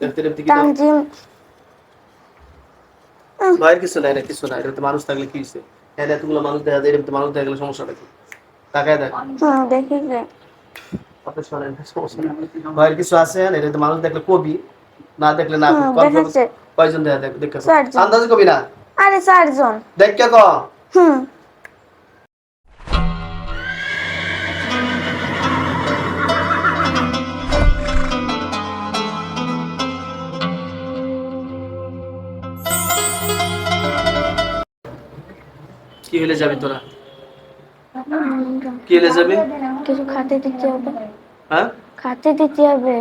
ডাক্তারের দিকে। তানজিম। ভয়ের কিছু নাই রে কিছু নাই এটা মানুষ থাকলে কি হয়েছে হ্যাঁ এতগুলো মানুষ দেখা যায় এরকম মানুষ দেখা গেলে সমস্যাটা কি? তাকায় দেখ। দেখি যে। সমস্যা ভয়ের কিছু আছে হ্যাঁ এটা মানুষ দেখলে কবি না দেখলে না। কয়জন দেখা দেখ। দেখ। আন্দাজে কবি না? আরে চারজন। দেখ কে। হুম। কি হলে যাবি তোরা? কি হলে যাবি? কিছু খাতে দিতে হবে। হ্যাঁ? খাতে দিতে হবে।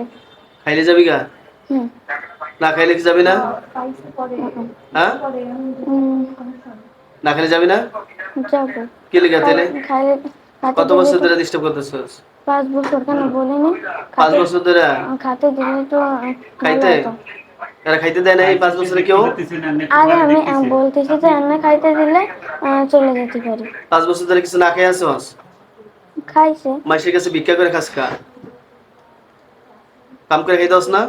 খাইলে যাবি গা? না খাইলে কি যাবি না? হ্যাঁ? না খাইলে যাবি না? যাব। কি লেগে তাহলে? কত বছর ধরে ডিস্টার্ব করতেছিস? পাঁচ বছর কেন বলিনি? পাঁচ বছর ধরে? খাতে দিলে তো খাইতে। এরা খাইতে দেয় না এই পাঁচ বছরে কেউ? আরে আমি বলতেছি যে এমনি খাইতে দিলে চলে যেতে পারি। পাঁচ বছর ধরে কিছু না খাই আসস খাইছে। মাসের কাছে ভিক্ষা করে খাস কাম করে খাইতে না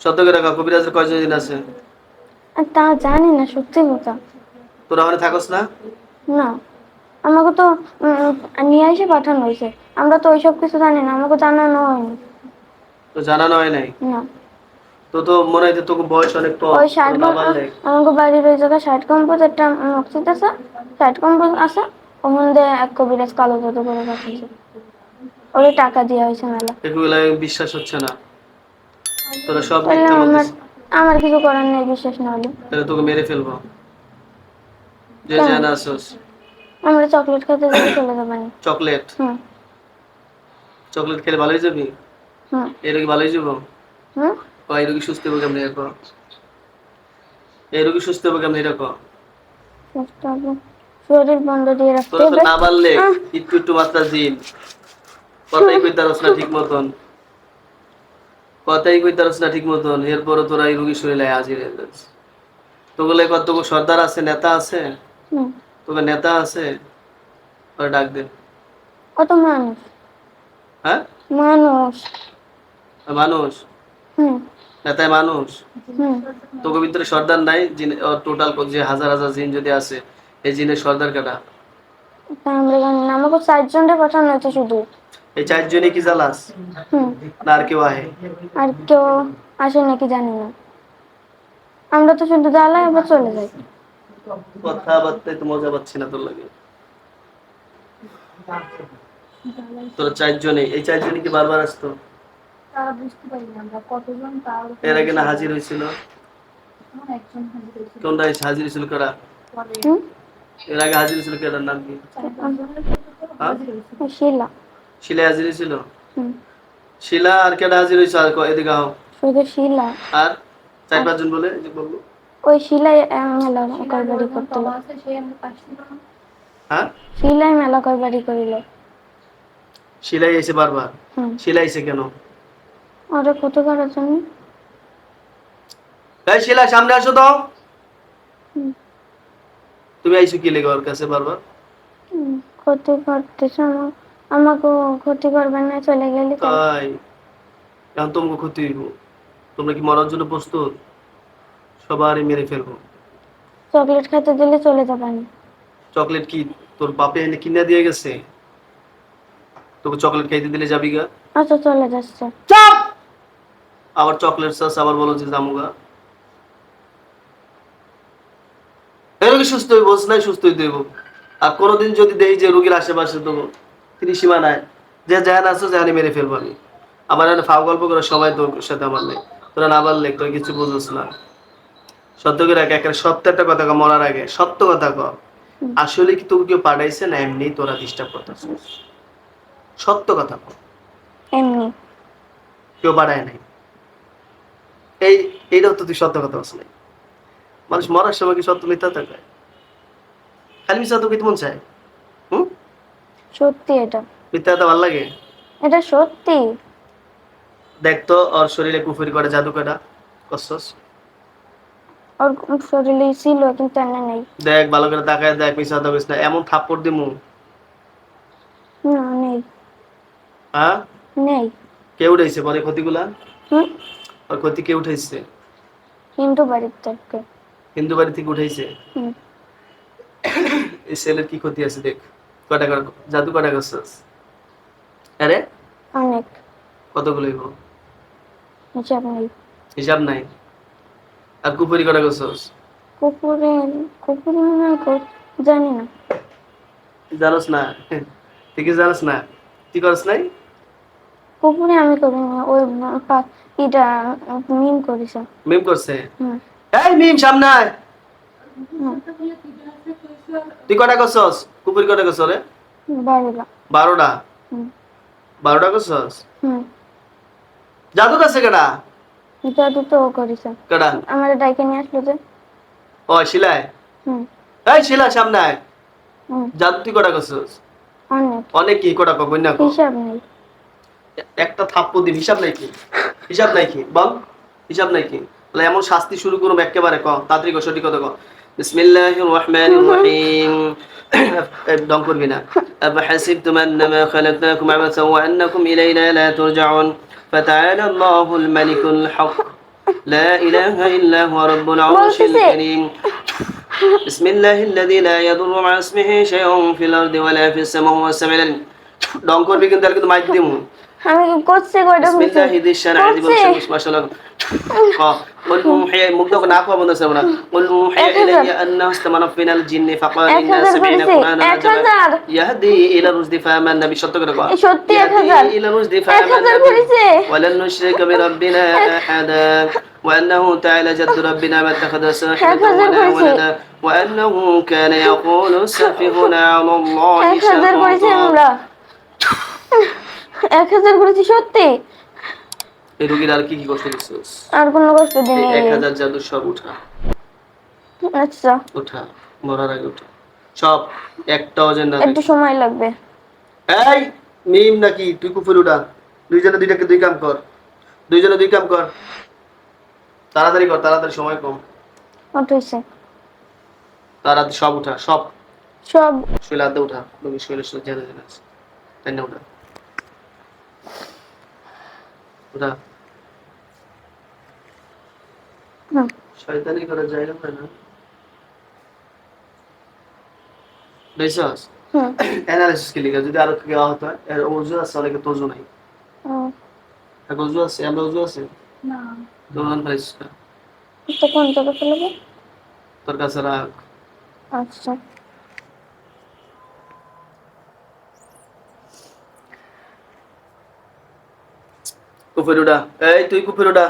সত্য করে খা কবিরাজের কয়জন দিন আছে? তা জানি না সত্যি কথা। তোরা ওখানে থাকস না? না। আমাকে তো নিয়ে এসে পাঠানো হয়েছে। আমরা তো ওইসব কিছু জানি না আমাকে জানানো হয়নি। তো জানানো হয় নাই? না। তো তো মনে হয় যে তোকে বয়স অনেক কম ওই ষাট তোর না কম পারলে আমাকে বাড়ির ওই জায়গায় ষাট কম্পোজ একটা মসজিদ আছে ষাট কম্পোজ আছে ওখান দিয়ে এক কবিরাজ কালো জাদু করে পাঠিয়েছে ওরে টাকা দেওয়া হয়েছে মেলা। এগুলো বিশ্বাস হচ্ছে না। তোরা সব মিথ্যা আমার বলছিস আমার কিছু করার নেই বিশ্বাস না হলে। তাহলে তোকে মেরে ফেলব। যে জানা আসস আমরা চকলেট খেতে যাব চলে চকলেট? হুম। চকলেট খেলে ভালোই যাবি? হুম। এই রোগী ভালোই যাব? হুম। ও এই রোগী সুস্থ হবে কেমন এরকম এই রোগী সুস্থ হবে কেমন এরকম শরীর বন্ধ দিয়ে রাখতে তো হবে। না পারলে একটু একটু মাত্রা দিন। কথাই না ঠিক মতন। কথাই না ঠিক মতন। এরপরে তোরা এই রোগী শরীরে হাজির হয়ে যাচ্ছে তোগুলো কত সর্দার আছে নেতা আছে? তোকে নেতা আছে? ওরা ডাক দে। কত মানুষ? হ্যাঁ? মানুষ। মানুষ? হুম। নেতায় মানুষ। তোকে ভিতরে সর্দার নাই যিনি টোটাল যে হাজার হাজার জিন যদি আছে এই জিনের সর্দার কাটা আমাকে পাঠানো হয়েছে শুধু। এই চারজনে কি জ্বালাস না আর কেউ আহে? আর কেউ আসে নাকি জানি না। আমরা তো শুধু জ্বালাই আবার চলে যাই। কথাবার্তায় তো মজা পাচ্ছি না তোর লাগে। তোরা চারজনে এই চারজনে কি বারবার আসতো? তারা বুঝতে পারি না আমরা কতজন তার এর আগে না হাজির হয়েছিল? একজন হাজির হয়েছিল। কোনটা হাজির হয়েছিল কারা? এর আগে হাজির হয়েছিল কেটার নাম কি? চার পাঁচজনের সাথে তো হ্যাঁ? শিলা। শিলা হাজির হয়েছিল? শিলা আর কেটা হাজির হয়েছে? আর এদিকে আও। শুধু শিলা। আর চার পাঁচজন বলে যে বলল ওই শিলাই মেলা করবাড়ি করতো হ্যাঁ? শিলাই মেলা করবাড়ি করিল। শিলাই এসে বারবার। হুম। শিলা এসে কেন? ওরে ক্ষতি করার জন্য এই শিলা সামনে আসো তো। তুমি আইসো কি লেগে ওর কাছে বারবার? হুম, ক্ষতি করতেছে আমাকে ক্ষতি করবেন না চলে গেলে তাই? এখন তোমাকে ক্ষতি হইব। তোমরা কি মরার জন্য প্রস্তুত? সবারই মেরে ফেলব। চকলেট খেতে দিলে চলে যাবেন চকলেট কি তোর বাপে এনে কিনে দিয়ে গেছে? তোকে চকলেট খাইতে দিলে যাবি গা? আচ্ছা চলে যাচ্ছে। আবার চকলেট চাস আবার বলো যে জামুগা। এরকম সুস্থ হইব নাই সুস্থ হইতে হইব। আর কোনোদিন যদি দেই যে রোগীর আশেপাশে তো তিনি সীমানায় যে যেহান আছো যেহানে মেরে ফেলব আমি। আমার এখানে ফাও গল্প করে সবাই তোর সাথে আমার নেই তোরা না পারলে তোর কিছু বুঝোস না। সত্য করে রাখ একটা সত্য একটা কথা মরার আগে। সত্য কথা ক আসলে কি তোকে কেউ পাঠাইছে না এমনি তোরা ডিস্টার্ব করতেছিস? সত্য কথা এমনি। কেউ বাড়ায় নাই। এই এইটাও তো তুই সত্য কথা বলছ নাই মানুষ মরার সময় কি সত্য মিথ্যা থাকে খালি মিথ্যা তো মন চায়? হুম? সত্যি এটা। মিথ্যা কথা ভালো লাগে? এটা সত্যি। দেখ তো ওর শরীরে কুফুরি করে জাদু করা কসস। ওর শরীরে ছিল কিন্তু এনে নেই। দেখ ভালো করে তাকায় দেখ মিথ্যা কইস না। এমন থাপ্পড় দিমু। না নেই। হ্যাঁ? নেই। কে উঠাইছে পরে ক্ষতিগুলা? হুম? ওর ক্ষতি কে উঠাইছে? হিন্দু বাড়ির থেকে। হিন্দু বাড়ি থেকে উঠাইছে? এই ছেলের কি ক্ষতি আছে দেখ। কটা কর জাদু কটা করছিস আরে? অনেক। কতগুলো হইব? হিসাব নেই। হিসাব নাই? আর কুপুরি কটা করছিস মনে হয় কর- জানি না। জানোস না? কি জানোস না? তুই করস নাই? কুকুরে আমি করিনি ওই ইটা মিম করেছে। মিম করছে? এই মিম সামনে আয় তুই কটা করছস? কুপুরি কটা করছ রে বাড়িলা বারোটা? হুম। বারোটা করছস? হুম। জাদু কাছে কেডা? জাদু তো করেছে। কেডা? আমার ডাইকে নিয়ে আসলো যে। ও শিলায়? হুম। এই শিলা সামনে আয় হুম। জাদু তুই কটা করছস? অনেক। অনেক কি? কটা কই না কো হিসাব নেই। একটা থাপ্পড় দিন হিসাব নাই কি হিসাব নাই কি বল হিসাব নাই কি তাহলে এমন শাস্তি শুরু করুম একেবারে ক তাড়াতাড়ি কর সঠিক কথা ক বিসমিল্লাহির রহমানির রহিম দম করবি না أفحسبتم أنما خلقناكم عبثا وأنكم إلينا لا ترجعون فتعالى الله الملك الحق لا إله إلا هو رب العرش بولتسي. الكريم بسم الله الذي لا يضر مع اسمه شيء في الأرض ولا في السماء وهو السميع العليم দম করবি কিন্তু আর কিন্তু মাইক দিমু আমি করছি কয়টা بسم الله ذي الشان عظيم করছি الشمس ما شاء الله آه. قل أوحي مبدأ نعقب من السماء قل أوحي এক হাজার। إلي أنه استمر من الجن فقال এক إنا হাজার سمعنا বলেছি, قرآنا এক عجبا হাজার। يهدي إلى الرشد فآمنا به সত্য করে কর। এই সত্যি এক হাজার। يهدي إلى الرشد এক فآمنا হাজার به বলেছে। ولن نشرك بربنا أحدا وأنه تعالى جد ربنا ما اتخذ এক صاحبة হাজার ولا বলেছে। ولدا وأنه كان يقول سفهنا على الله এক এক হাজার করেছি সত্যি? এই আর কি কি কষ্ট আর কোনো কষ্ট এক হাজার জাদু সব উঠা। আচ্ছা। উঠা মরার আগে উঠা। সব একটাও যেন একটু সময় লাগবে। এই মিম নাকি? তুই কুফুর উঠা। দুইজনে দুইটাকে দুই কাম কর। দুইজনে দুই কাম কর। তাড়াতাড়ি কর তাড়াতাড়ি সময় কম। উঠেছে তাড়াতাড়ি সব উঠা সব। সব। শুলে উঠা তুমি শুলে শুলে জানা জানা আছে। তাই না উঠা? হুম, শয়তানি করার জায়গা পায় না। দেখছস হুম অ্যানালাইসিস কে লিখা যদি আরও কেউ আহত হয় এর ওজু আছে অনেকে তোজু নাই। এক ওজু আছে আমরা ওজু আছে? না। দৌড়ান পাইছিস না তো কোন তোর কাছে রাখ। আচ্ছা। কুফেরুডা। এই তুই কুফেরুডা।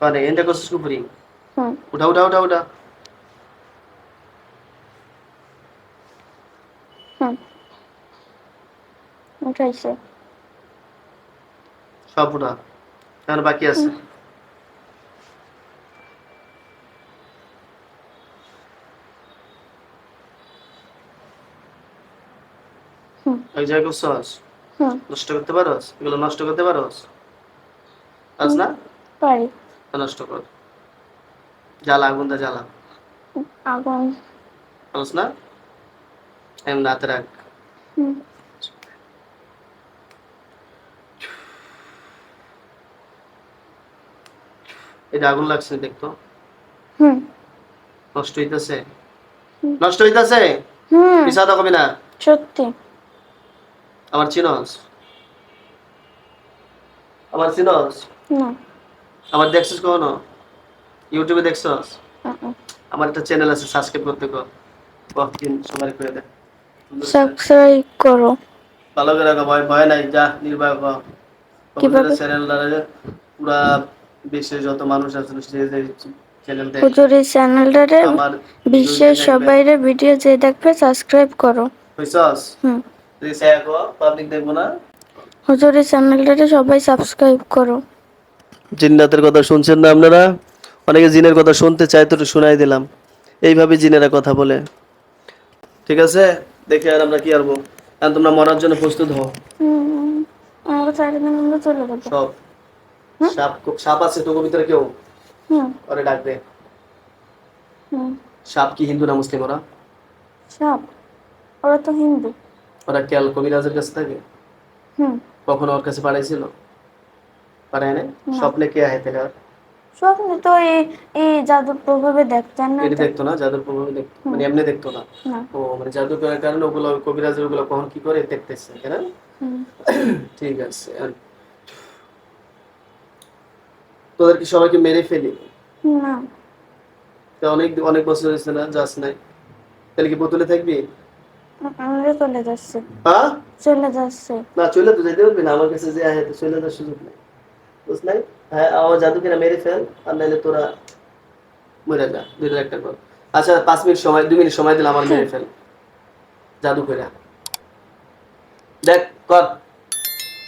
পারে এন্ডা করছিস কুফুরি? উঠা উঠা উঠা উঠা। উঠাইছে। সব উঠা। আর বাকি আছে। এক জায়গায় করছস হুম নষ্ট করতে পারোস এগুলো নষ্ট করতে পারোস না? পারি। নষ্ট কর। জ্বালা আগুন দা জ্বালা। আগুন। পারোস না? হাতে রাখ। এটা আগুন লাগছে দেখতো। হুম। নষ্ট হইতেছে। নষ্ট হইতেছে? হুম। পিছাতে কবি না? সত্যি। আমার চিনস? আমার চিনস? না। আমার দেখছিস কখনো? ইউটিউবে দেখছস? আমার একটা চ্যানেল আছে সাবস্ক্রাইব করতে কর কতদিন সময় করে দে। সাবস্ক্রাইব করো। ভালো করে রাখো ভয় ভয় নাই যা নির্ভয় কর কীভাবে? চ্যানেলটা পুরা বিশ্বের যত মানুষ আছে সে যে চ্যানেল দেখ। হুজুর এই চ্যানেলটারে আমার বিশ্বের সবাইরে ভিডিও যে দেখবে সাবস্ক্রাইব করো। হইছস? হুম। তুই শেয়ার কর পাবলিক দেখব না। হুজুর এই চ্যানেলটারে সবাই সাবস্ক্রাইব করো। জিন্নাতের কথা শুনছেন না আপনারা? অনেকে জিনের কথা শুনতে চায় তো শোনাই দিলাম। এইভাবে জিনেরা কথা বলে। ঠিক আছে? দেখে আর আমরা কি করব এখন তোমরা মরার জন্য প্রস্তুত হও। হুম আমাকে চারিদিন আমরা চলে যাব। সব। সাপ সাপ আছে তোর ভিতরে কেউ? হুম। ওরে ডাকবে। হুম। সাপ কি হিন্দু না মুসলিম ওরা? সব ওরা তো হিন্দু। ওরা কেল কবিরাজের কাছে থাকে? কখনো ওর কাছে পাঠাইছিল? পাঠায় না। স্বপ্নে কে আহে তাহলে স্বপ্নে তো এই এই জাদুর প্রভাবে দেখতেন না। এটা দেখতো না? জাদুর প্রভাবে দেখতো মানে এমনি দেখতো না? ও মানে জাদু করার কারণে ওগুলো কবিরাজের ওগুলো কখন কি করে দেখতেছে না? ঠিক আছে তোদের কি সবাইকে মেরে ফেলি? না। তা অনেক অনেক বছর হয়েছে না যাস নাই। তাহলে কি বোতলে থাকবি? আমরা চলে যাচ্ছে। হ্যাঁ? চলে যাচ্ছে। না চলে তো যেতে পারবি না আমার কাছে যে আহে তো চলে যাওয়ার সুযোগ নেই। বুঝ নাই হ্যাঁ আমার জাদুকেরা মেরে ফেল আর নাহলে তোরা মরে যা দুইটার একটা কর আচ্ছা পাঁচ মিনিট সময় দুই মিনিট সময় দিলে আমার মেরে ফেল। জাদু দেখ কর।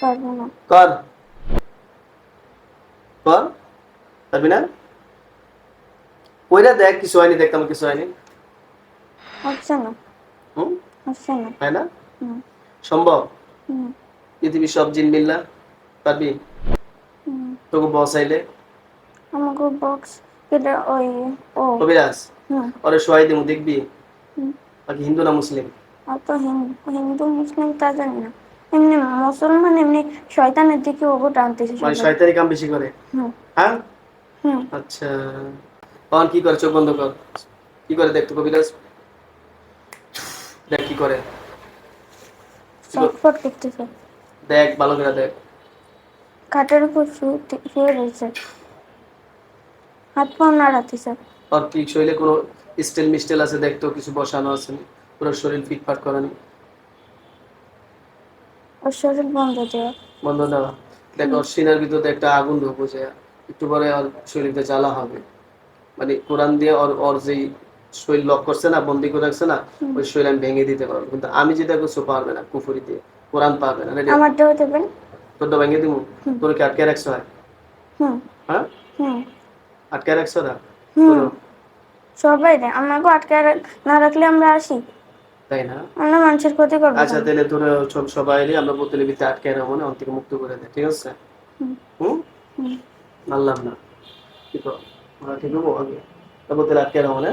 পারব না। কর। কর। পারবি না? ওইটা দেখ কিছু হয়নি দেখতাম কিছু হয়নি। না। হুম? হচ্ছে না? সম্ভব? পৃথিবীর সব জিন মিল্লা পারবি? তোকে বস আইলে? আমাকে বক্স কেটে ওই ও। কবিরাজ? ওরে সোয়াই দিমু দেখবি? বাকি হিন্দু না মুসলিম? অত হিন্দু হিন্দু মুসলিম তা জানি না। এমনি মুসলমান এমনি শয়তানের দিকে ওগো টানতেছে মানে শয়তানি কাম বেশি করে? হ্যাঁ? আচ্ছা। তখন কি করে? চোখ বন্ধ কর। কি করে দেখ তো কবিরাজ? করে। করতেছে। দেখ ভালো করে দেখ। উপর শুয়ে- রয়েছে। হাত পা নাড়াতেছে আর কি শরীরে কোনো স্টেল মিস্টেল আছে দেখতো কিছু বসানো আছে পুরো শরীর ফিটফাট করা নি। ওর শরীর বন্ধ দেওয়া। বন্ধ দেওয়া। দেখ ওর সিনার ভিতরে একটা আগুন ঢুকবো যে একটু পরে ওর শরীরে জ্বালা হবে। মানে কোরআন দিয়ে ওর ওর যেই শরীর লক করছে না বন্দি করে রাখছে না ওই শরীর আমি ভেঙে দিতে পারব। কিন্তু আমি যেটা করছ পারবে না কুফুরি দিয়ে। কোরআন পারবে না। রেডি? আমার দেবেন তোরটা ভেঙে দিব? তোর কি আটকে রাখছো? হ্যাঁ? আটকে রাখছো না? সবাই রে আমাকে আটকে না রাখলে আমরা আসি। তাই না? আমরা মানুষের ক্ষতি করব আচ্ছা? তাহলে তোর সব সবাই এলে আমরা প্রতিলিপিতে আটকে রাখব না অন্তিকে মুক্ত করে দেয় ঠিক আছে? হুম। মানলাম না। কি তো আমরা ঠিক হব আগে। তাহলে আটকে রাখব না?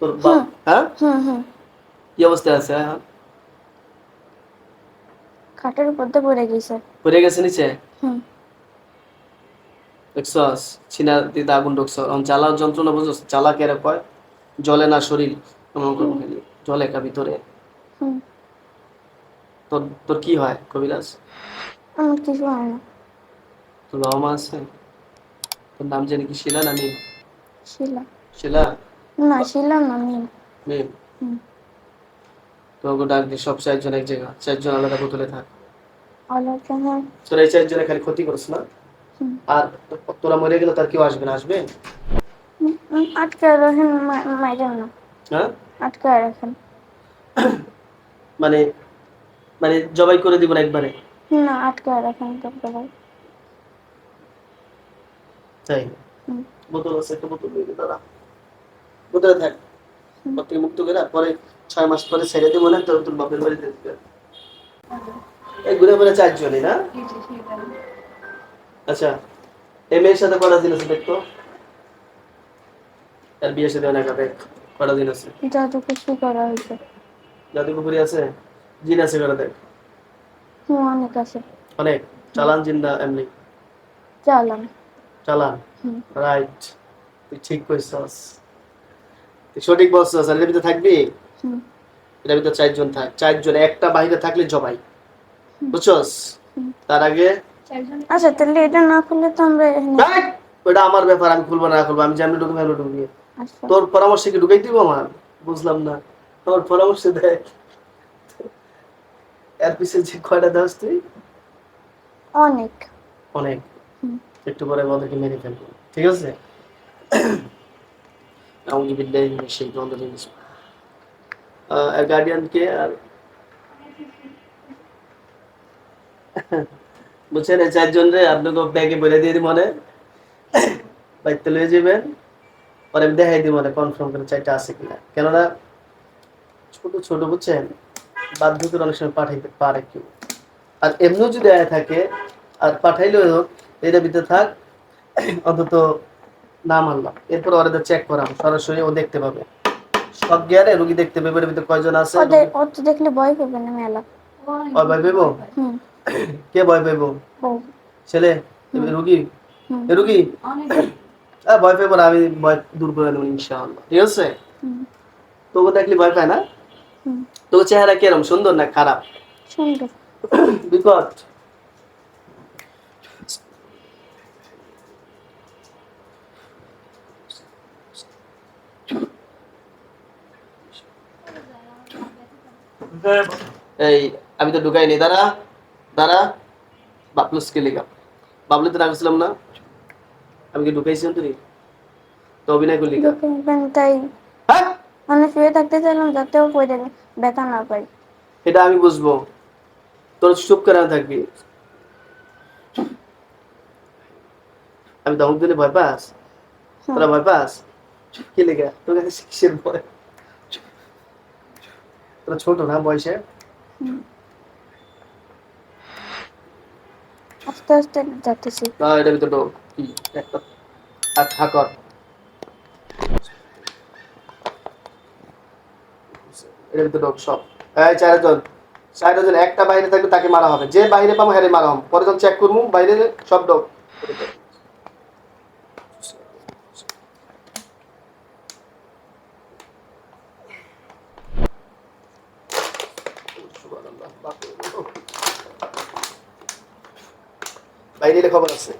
তোর হ্যাঁ? কি অবস্থায় আছে হ্যাঁ? খাটের উপর দিয়ে পড়ে গেছে। পড়ে গেছে নিচে? হুম। দেখছস সিনা দিতে আগুন ঢুকছ। এখন জ্বালার যন্ত্রণা বুঝছস জ্বালা কেরে কয়? জলে না শরীর এমন করব খালি জলে কা ভিতরে। তোর তোর কি হয় কবিরাজ? আমার কিছু হয় না। তোর বাবা মা আছে? তোর নাম জানি কি শিলা না শিলা। শিলা? না শিলা না মিম। হুম। তোকে সব চারজন এক জায়গা চারজন আলাদা বোতলে থাক। কেমন এই চারজনে খালি ক্ষতি করিস না। আর তোরা মরে গেলে তার কেউ আসবে না আসবে? আটকে রাখেন মাইরেন না হ্যাঁ? আটকে রাখেন। মানে মানে জবাই করে দিব না একবারে? না আটকে রাখেন দরকার হয়। তাই। বোতল আছে একটা বোতল দিয়ে দে বোতলে থাক? ওর থেকে মুক্ত করে পরে ছয় মাস পরে ছেড়ে দেবো না তোর তোর বাপের বাড়িতে এই ঘুরে ঘুরে চারজনই না? আচ্ছা এই মেয়ের সাথে কটা দিন আছে দেখতো? তার বিয়ের সাথে অনেক দেখ কটা দিন আছে? জাদু কিছু করা হয়েছে। জাদু পুকুরি আছে? জিন আছে কটা দেখ? অনেক আছে। অনেক? চালান জিন্দা এমনি? চালান। চালান? রাইট তুই ঠিক কইছস। সঠিক বলছো আর এর ভিতরে থাকবি? এটার ভিতরে চারজন থাক চারজন একটা বাইরে থাকলে জবাই। বুঝছস? হুম। তার আগে আচ্ছা তাহলে এটা না করলে তো আমরা ওটা আমার ব্যাপার আমি খুলবো না খুলবো আমি যেমনি ঢুকবো আমি ঢুকবি আসব তোর পরামর্শ কি ঢুকাই দিব আমার? বুঝলাম না। তোর পরামর্শ দেখ। এর পিছনে যে কয়টা দাস তুই? অনেক। অনেক। একটু পরে ওদেরকে মেরে ফেলব। ঠিক আছে? আহ, আর বুঝছেন এই চারজন রে আপনাকে ব্যাগে বলে দিয়ে মনে। বাইতে লয়ে যাবেন। পরে আমি দেখাই দিই মনে কনফার্ম করে চাইটা আছে কিনা। কেননা ছোট ছোট বুঝছেন? বাধ্য অনেক সময় পাঠাইতে পারে কেউ। আর এমনিও যদি আয় থাকে আর পাঠাইলেও হোক এটার ভিতরে থাক। অন্তত নাম আনলাম এরপর ওরা চেক করাম সরাসরি ও দেখতে পাবে। সব রুগী দেখতে পাবে এর ভিতরে কয়জন আছে? ও তো দেখলে ভয় পাবে না মেলা। ও ভয় হুম। কে ভয় বউ। ছেলে? রুগী? হুম। রুগী? হ্যাঁ ভয় পাইবো না আমি ভয় দূর করে দেবো ইনশাআল্লাহ। ঠিক আছে? হুম। তোকে দেখলে ভয় পায় না? হুম। তোর চেহারা কিরম সুন্দর না খারাপ? সুন্দর। বিকট। এই আমি তো ঢুকাইনি দাঁড়া দাঁড়া। বাবলুসকে লেখা বাবলু তো রাখছিলাম না। আমি কি ঢুকাইছিলাম তুই তো অভিনয় করলি তাই। মানে শুয়ে থাকতে চাইলাম যাতেও পড়ে ব্যথা না পাই এটা আমি বুঝব। তোর চুপ করে থাকবি। আমি ধমক দিলে ভয় পাস। তোরা ভয় পাস? কি লেগে? তোর কাছে কিসের ভয়? তোরা ছোট না বয়সে? আস্তে আস্তে যাতেছি না এটা ভিতরে ঢোক। কি একটা আর থাকর এটার ভিতরে ঢোক সব। এই চারজন চারজন একটা বাইরে থাকবে তাকে মারা হবে। যে বাইরে পাবো হ্যাঁ মারা হবে। পরে যখন চেক করব বাইরে সব ঢোক বাইরে খবর আছে।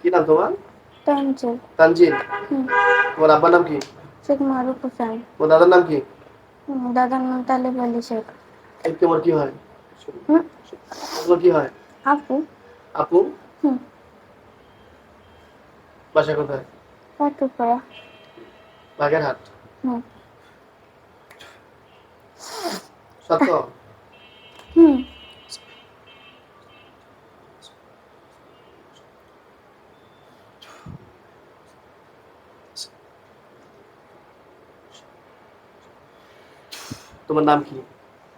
কি নাম তোমার? টানছে তানজিল। তোমার আব্বার নাম কি? শেখ মারুফ হোসেন। তোমার দাদার নাম কি? দাদার নাম তালেব আলী শেখ। তোমার কি হয়? তোমার কি হয়? আপু। আপু? বাসা কোথায়? পাটুপাড়া। বাগেরহাট। হুম। সত্য? হুম। তোমার নাম কি?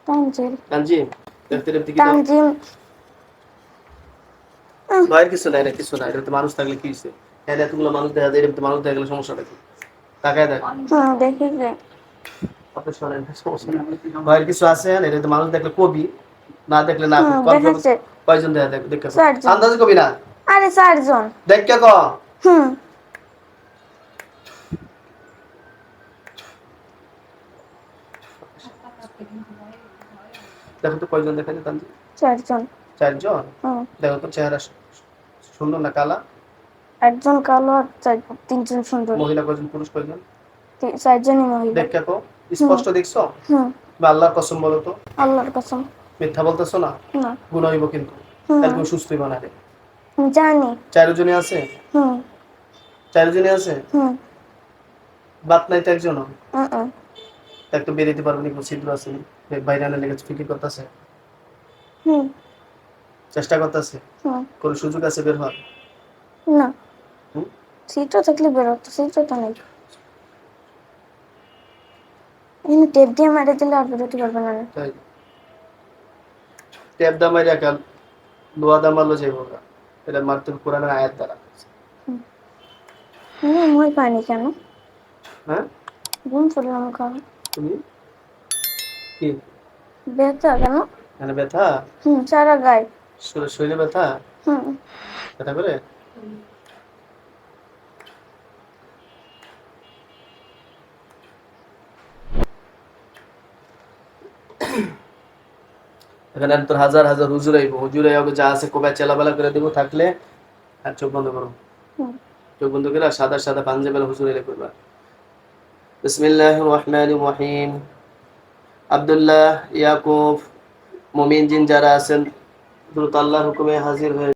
তানজিম। তানজিম? ভয়ের কিছু নাই না কিছু নাই। এটা মানুষ থাকলে কি হয়েছে হ্যাঁ এতগুলো মানুষ দেখা যায় মানুষ দেখা গেলে সমস্যাটা কি? তাকায় দেখ। দেখি যে। আপনি শোনেন সমস্যা। ভয়ের কিছু আছে? এটা তো মানুষ দেখলে কবি। না দেখলে না দেখাচ্ছে। কয়জন দেখা চারজন। কবি না? আরে চারজন। দেখ কে হুম। দেখো তো কয়জন দেখা যায় চারজন। চারজন? দেখো তো চেহারা সুন্দর না কালা? একজন কালো আর তিনজন সুন্দর। মহিলা কয়জন পুরুষ কয়জন? চারজনই মহিলা। দেখ স্পষ্ট দেখছ? হুম। বা আল্লাহর কসম বলো তো। আল্লাহর কসম। মিথ্যা বলতেছো না? না। গুণ হইব কিন্তু। একদম সুস্থই বানাবে জানি। চারজনে আছে? হুম। চারজনে আছে? হুম। বাত নাই তো একজন হুম হুম একটু বেরিয়ে পারব নি ছিদ্র আছে। বাইরে আনার লেগে ফিকির করতেছে। হুম। চেষ্টা করতেছে? হুম। কোন সুযোগ আছে বের হওয়ার? না? সিটও থাকলে বেরোতো সিটও তো নেই। এখানে টেপ দিয়ে মেরে দিলে আর বেরোতে পারবে না। তাই। ট্যাপ দামাই রাখা লোয়া দামালো যাইব না এটা মারতে কোরআনের আয়াত দ্বারা। হুম। মই পাইনি কেন? হ্যাঁ? ঘুম পড়লাম কারণ তুমি? কি? ব্যথা কেন? মানে ব্যথা? হুম সারা গায়ে। শরীরে- শরীরে ব্যথা? হুম। ব্যথা করে? এখানে তোর হাজার হাজার হুজুর আইব। হুজুর আইব যা আছে কোবায় চেলাবেলা করে দেবো থাকলে আর চোখ বন্ধ করো। চোখ বন্ধ করে সাদা সাদা পাঞ্জাবেলা হুজুর এলে করবা। বিসমিল্লাহ রহমান রহিম। আবদুল্লাহ ইয়াকুব মমিন জিন যারা আছেন দ্রুত আল্লাহর হুকুমে হাজির হয়ে